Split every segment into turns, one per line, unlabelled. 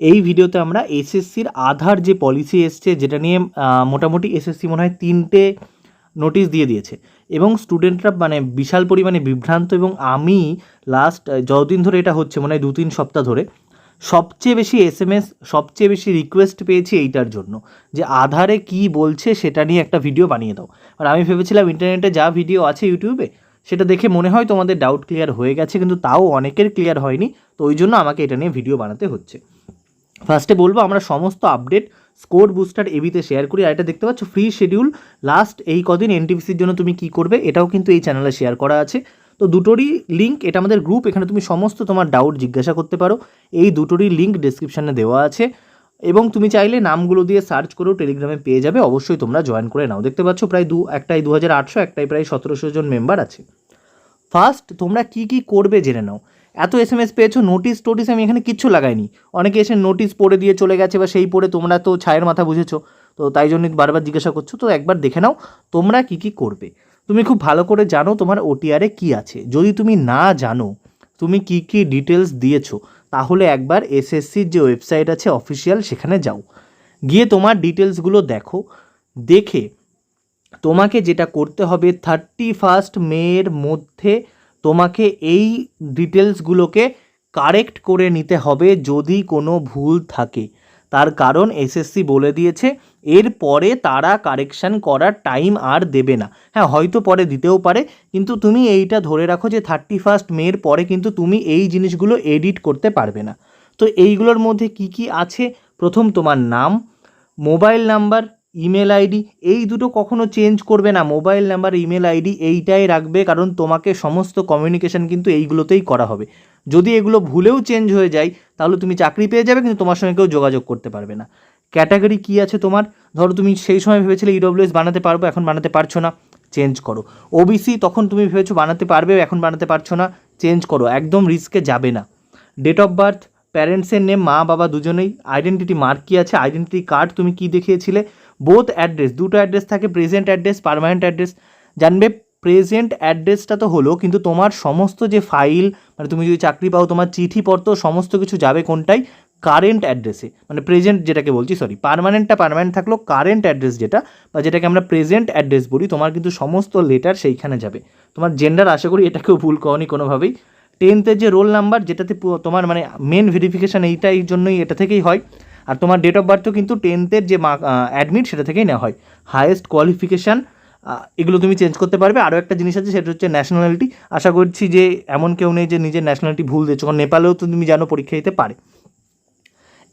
এই ভিডিওতে আমরা এসএসসির আধার যে পলিসি এসছে, যেটা নিয়ে মোটামুটি এসএসসি মনে হয় তিনটে নোটিশ দিয়ে দিয়েছে। এবং স্টুডেন্টরা মানে বিশাল পরিমাণে বিভ্রান্ত এবং আমি লাস্ট যতদিন ধরে এটা হচ্ছে মানে দু তিন সপ্তাহ ধরে, সবচেয়ে বেশি এস এম এস সবচেয়ে বেশি রিকোয়েস্ট পেয়েছি এইটার জন্য, যে আধারে কি বলছে সেটা নিয়ে একটা ভিডিও বানিয়ে দাও। আর আমি ভেবেছিলাম ইন্টারনেটে যা ভিডিও আছে ইউটিউবে সেটা দেখে মনে হয় তোমাদের ডাউট ক্লিয়ার হয়ে গেছে, কিন্তু তাও অনেকের ক্লিয়ার হয়নি, তো ওই জন্য আমাকে এটা নিয়ে ভিডিও বানাতে হচ্ছে। ফার্স্টে বলব, আমরা সমস্ত আপডেট স্কোর বুস্টার এবিতে শেয়ার করি। আর এটা দেখতে পাচ্ছ ফ্রি শিডিউল লাস্ট এই কদিন এনটিপিসির জন্য তুমি কি করবে, এটাও কিন্তু এই চ্যানেলে শেয়ার করা আছে। তো দুটোরই লিঙ্ক এটা আমাদের গ্রুপ এখানে তুমি সমস্ত তোমার ডাউট জিজ্ঞাসা করতে পারো। এই দুটোরই লিঙ্ক ডিসক্রিপশানে দেওয়া আছে। এবং তুমি চাইলে নামগুলো দিয়ে সার্চ করেও টেলিগ্রামে পেয়ে যাবে, অবশ্যই তোমরা জয়েন করে নাও। দেখতে পাচ্ছ, প্রায় দু, একটাই দু হাজার আটশো, একটাই প্রায় সতেরোশো জন মেম্বার আছে। ফার্স্ট তোমরা কি কি করবে জেনে নাও। এত এস এম এস পেয়েছ নোটিশ টোটিস আমি এখানে কিচ্ছু লাগাইনি। অনেকে এসে নোটিশ পড়ে দিয়ে চলে গেছে বা সেই পড়ে তোমরা তো ছায়ের মাথা বুঝেছ। তো তাই জন্য বারবার জিজ্ঞাসা করছ, তো একবার দেখে নাও তোমরা কি কি করবে। তুমি খুব ভালো করে জানো তোমার ওটিআরে কি আছে। যদি তুমি না জানো, তুমি কি কি ডিটেলস দিয়েছ, তাহলে একবার এসএসসির যে ওয়েবসাইট আছে অফিসিয়াল সেখানে যাও। গিয়ে তোমার ডিটেলসগুলো দেখো। দেখে তোমাকে যেটা করতে হবে থার্টি ফার্স্ট মের মধ্যে তোমাকে এই ডিটেলসগুলোকে কারেক্ট করে নিতে হবে যদি কোনো ভুল থাকে। তার কারণ এসএসসি বলে দিয়েছে, এর পরে তারা কারেকশান করার টাইম আর দেবে না। হ্যাঁ হয়তো পরে দিতেও পারে, কিন্তু তুমি এইটা ধরে রাখো যে থার্টি ফার্স্ট মের পরে কিন্তু তুমি এই জিনিসগুলো এডিট করতে পারবে না। তো এইগুলোর মধ্যে কি কি আছে? প্রথম তোমার নাম, মোবাইল নাম্বার ইমেল আইডি এই দুটো কখনো চেঞ্জ করবে না। মোবাইল নাম্বার ইমেল আইডি এইটাই রাখবে, কারণ তোমাকে সমস্ত কমিউনিকেশন কিন্তু এইগুলোতেই করা হবে। যদি এগুলো ভুলেও চেঞ্জ হয়ে যায়, তাহলে তুমি চাকরি পেয়ে যাবে, কিন্তু তোমার সঙ্গে কেউ যোগাযোগ করতে পারবে না। ক্যাটাগরি কী আছে তোমার? ধরো তুমি সেই সময় ভেবেছিলে ইডব্লিউএস বানাতে পারব, এখন বানাতে পারছ না। চেঞ্জ করো। ওবিসি তখন তুমি ভেবেছো বানাতে পারবে, এখন বানাতে পারছ না। চেঞ্জ করো, একদম রিস্কে যাবে না। ডেট অফ বার্থ প্যারেন্টসের নেম মা, বাবা দুজনেই। আইডেন্টিটি মার্ক কী আছে? আইডেন্টিটি কার্ড তুমি কী দেখিয়েছিলে? বোথ অ্যাড্রেস দুটো অ্যাড্রেস থাকে প্রেজেন্ট অ্যাড্রেস পারমানেন্ট অ্যাড্রেস জানবে প্রেজেন্ট অ্যাড্রেসটা তো হলো, কিন্তু তোমার সমস্ত যে ফাইল মানে তুমি যদি চাকরি পাও, তোমার চিঠিপত্র সমস্ত কিছু যাবে কোনটাই? কারেন্ট অ্যাড্রেসে মানে প্রেজেন্ট যেটাকে বলছি সরি পারমানেন্টটা পারমানেন্ট থাকল কারেন্ট অ্যাড্রেস যেটা, বা যেটাকে আমরা প্রেজেন্ট অ্যাড্রেস বলি, তোমার কিন্তু সমস্ত লেটার সেইখানে যাবে। তোমার জেন্ডার আশা করি এটাকেও ভুল করনি কোনোভাবেই। টেন্থের যে রোল নাম্বার যেটাতে তোমার মানে মেন ভেরিফিকেশান এইটাই জন্যই এটা থেকেই হয়। আর তোমার ডেট অফ বার্থও কিন্তু টেন্থের যে মা অ্যাডমিট সেটা থেকেই নেওয়া হয়। হায়েস্ট কোয়ালিফিকেশান এগুলো তুমি চেঞ্জ করতে পারবে। আরও একটা জিনিস আছে, সেটা হচ্ছে ন্যাশনালিটি আশা করছি যে এমন কেউ নেই যে নিজের ন্যাশনালিটি ভুল দিয়েছ। কারণ নেপালেও তো তুমি জানো পরীক্ষা দিতে পারে।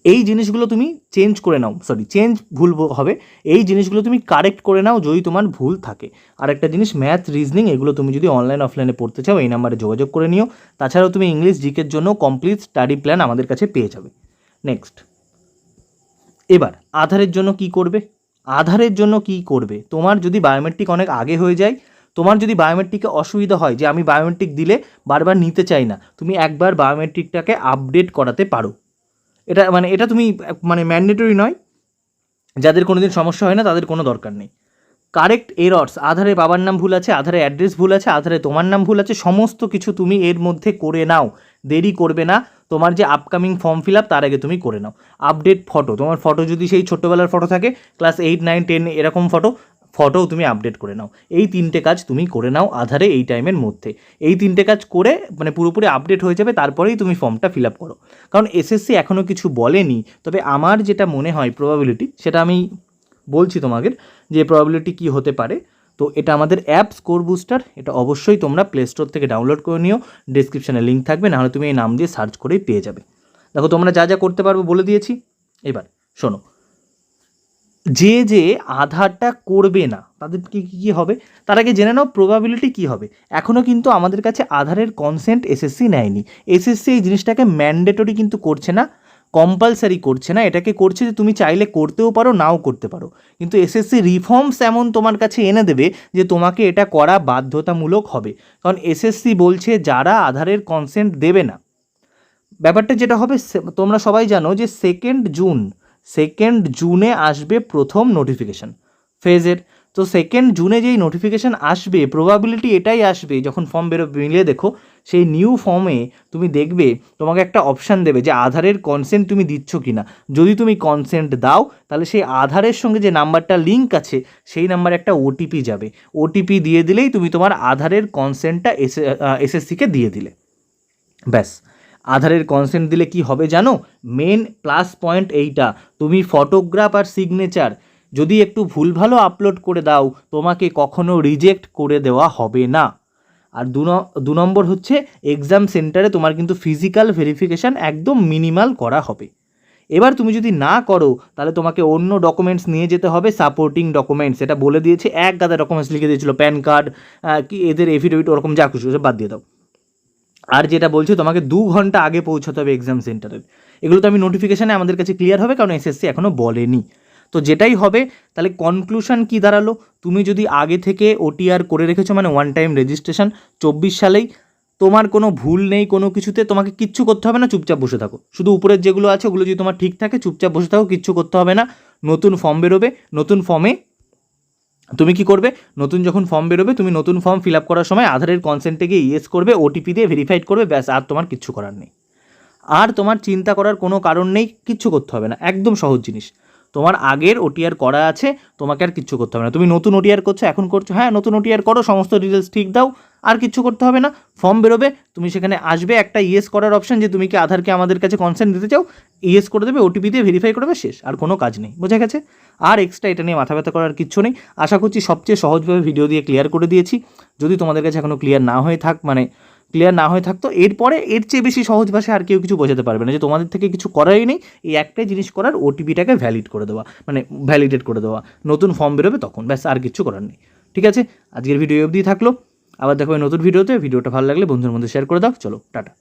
এই জিনিসগুলো তুমি চেঞ্জ করে নাও। সরি চেঞ্জ ভুল হবে। এই জিনিসগুলো তুমি কারেক্ট করে নাও যদি তোমার ভুল থাকে। আর একটা জিনিস ম্যাথ রিজনিং এগুলো তুমি যদি অনলাইন অফলাইনে পড়তে চাও, এই নাম্বারে যোগাযোগ করে নিও। তাছাড়াও তুমি ইংলিশ জিকের জন্য কমপ্লিট স্টাডি প্ল্যান আমাদের কাছে পেয়ে যাবে। নেক্সট এবার, আধারের জন্য কি করবে? আধারের জন্য কি করবে? তোমার যদি বায়োমেট্রিক অনেক আগে হয়ে যায়, তোমার যদি বায়োমেট্রিকে অসুবিধা হয়, যে আমি বায়োমেট্রিক দিলে বারবার নিতে চাই না, তুমি একবার বায়োমেট্রিকটাকে আপডেট করাতে পারো। এটা মানে এটা তুমি মানে ম্যান্ডেটরি নয়। যাদের কোনো দিন সমস্যা হয় না, তাদের কোনো দরকার নেই। কারেক্ট এরর্স আধারে বাবার নাম ভুল আছে, আধারে অ্যাড্রেস ভুল আছে, আধারে তোমার নাম ভুল আছে, সমস্ত কিছু তুমি এর মধ্যে করে নাও। দেরি করবে না। তোমার যে আপকামিং ফর্ম ফিল আপ তার আগে তুমি করে নাও। আপডেট ফটো তোমার ফটো যদি সেই ছোট্টবেলার ফটো থাকে ক্লাস এইট নাইন টেন এরকম ফটো ফটোও তুমি আপডেট করে নাও। এই তিনটে কাজ তুমি করে নাও আধারে এই টাইমের মধ্যে। এই তিনটে কাজ করে মানে পুরোপুরি আপডেট হয়ে যাবে, তারপরেই তুমি ফর্মটা ফিল আপ করো। কারণ এসএসসি এখনও কিছু বলেনি, তবে আমার যেটা মনে হয় প্রবাবিলিটি সেটা আমি বলছি তোমাদের যে প্রবাবিলিটি কি হতে পারে। তো এটা আমাদের অ্যাপ, স্কোর বুস্টার, এটা অবশ্যই তোমরা প্লে স্টোর থেকে ডাউনলোড করে নিও। ডিসক্রিপশানে লিঙ্ক থাকবে, নাহলে তুমি এই নাম দিয়ে সার্চ করেই পেয়ে যাবে। দেখো, তোমরা যা যা করতে পারবে বলে দিয়েছি। এবার শোনো। যে যে আধারটা করবে না, তাদের কি, কী হবে? তার আগে জেনে নাও প্রবাবিলিটি কী হবে। এখনও কিন্তু আমাদের কাছে আধারের কনসেন্ট এসএসসি নেয়নি। এসএসসি এই জিনিসটাকে ম্যান্ডেটরি কিন্তু করছে না। কম্পালসারি করছে না, এটাকে করছে যে তুমি চাইলে করতেও পারো, নাও করতে পারো। কিন্তু এসএসসি রিফর্মস এমন তোমার কাছে এনে দেবে যে তোমাকে এটা করা বাধ্যতামূলক হবে। কারণ এসএসসি বলছে যারা আধারের কনসেন্ট দেবে না। ব্যাপারটা যেটা হবে তোমরা সবাই জানো যে সেকেন্ড জুন সেকেন্ড জুনে আসবে প্রথম নোটিফিকেশান ফেজের তো সেকেন্ড জুনে যেই নোটিফিকেশান আসবে প্রবাবিলিটি এটাই আসবে, যখন ফর্ম বেরো মিলিয়ে দেখো, সেই নিউ ফর্মে তুমি দেখবে, তোমাকে একটা অপশান দেবে যে আধারের কনসেন্ট তুমি দিচ্ছ কি না যদি তুমি কনসেন্ট দাও, তাহলে সেই আধারের সঙ্গে যে নাম্বারটা লিঙ্ক আছে, সেই নাম্বারে একটা ওটিপি যাবে। ওটিপি দিয়ে দিলেই তুমি তোমার আধারের কনসেন্টটা এস এসএসসিকে দিয়ে দিলে। ব্যাস। আধারের কনসেন্ট দিলে কি হবে জানো? মেন প্লাস পয়েন্ট এইটা। তুমি ফটোগ্রাফ আর সিগনেচার যদি একটু ভুলভালও আপলোড করে দাও, তোমাকে কখনো রিজেক্ট করে দেওয়া হবে না। আর দু নম্বর হচ্ছে এক্সাম সেন্টারে তোমার কিন্তু ফিজিক্যাল ভেরিফিকেশান একদম মিনিমাল করা হবে। এবার তুমি যদি না করো, তাহলে তোমাকে অন্য ডকুমেন্টস নিয়ে যেতে হবে সাপোর্টিং ডকুমেন্টস এটা বলে দিয়েছে, এক গাদা ডকুমেন্টস লিখে দিয়েছিল, প্যান কার্ড কি, এদের এফিডেভিট ওরকম যা সব বাদ দিয়ে দাও। আর যেটা বলছে, তোমাকে দু ঘণ্টা আগে পৌঁছাতে হবে এক্সাম সেন্টারে এগুলো তো আমি নোটিফিকেশানে আমাদের কাছে ক্লিয়ার হবে, কারণ এসএসসি এখনও বলেনি। তো যেটাই হবে, তাহলে কনক্লুশন কি দাঁড়াল? তুমি যদি আগে থেকে ওটিআর করে রেখেছো মানে ওয়ান টাইম রেজিস্ট্রেশন চব্বিশ সালেই তোমার কোনো ভুল নেই, কোনো কিছুতে তোমাকে কিচ্ছু করতে হবে না, চুপচাপ বসে থাকো। শুধু উপরের যেগুলো আছে, ওগুলো যদি তোমার ঠিক থাকে, চুপচাপ বসে থাকো, কিচ্ছু করতে হবে না। নতুন ফর্ম বেরোবে, নতুন ফর্মে তুমি কি করবে? নতুন যখন ফর্ম বেরোবে, তুমি নতুন ফর্ম ফিল আপ করার সময় আধারের কনসেন্টে গিয়ে ইয়েস করবে ওটিপি দিয়ে ভেরিফাইড করবে, ব্যাস, আর তোমার কিচ্ছু করার নেই। আর তোমার চিন্তা করার কোনো কারণ নেই, কিচ্ছু করতে হবে না। একদম সহজ জিনিস। তোমার আগের ওটিআর করা আছে, তোমাকে আর কিচ্ছু করতে হবে না। তুমি নতুন ওটিআর করছ, এখন করছ হ্যাঁ নতুন ওটিআর করো, সমস্ত ডিটেলস ঠিক দাও, আর কিচ্ছু করতে হবে না। ফর্ম বেরোবে, তুমি সেখানে আসবে, একটা ইয়েস করার অপশন যে তুমি কি আধারকে আমাদের কাছে কনসেন্ট দিতে চাও ইয়েস করে দেবে ওটিপি দিয়ে ভেরিফাই করবে শেষ, আর কোনো কাজ নেই, বোঝা গেছে? আর এক্সট্রা এটা নিয়ে মাথা ব্যথা করার কিচ্ছু নেই। আশা করছি সবচেয়ে সহজভাবে ভিডিও দিয়ে ক্লিয়ার করে দিয়েছি। যদি তোমাদের কাছে এখনও ক্লিয়ার না হয়ে থাক মানে ক্লিয়ার না হয়ে থাকতো, এরপরে এর চেয়ে বেশি সহজ ভাষায় আর কেউ কিছু বোঝাতে পারবে না যে তোমাদের থেকে কিছু করাই নেই, এই একটাই জিনিস করার ওটিপিটাকে ভ্যালিড করে দেওয়া মানে ভ্যালিডেট করে দেওয়া, নতুন ফর্ম বেরোবে তখন, ব্যাস আর কিছু করার নেই। ঠিক আছে? আজকের ভিডিও অবধি থাকল, আবার দেখো নতুন ভিডিওতে ভিডিওটা ভালো লাগলে বন্ধুর মধ্যে শেয়ার করে দাও, চলো, টাটা।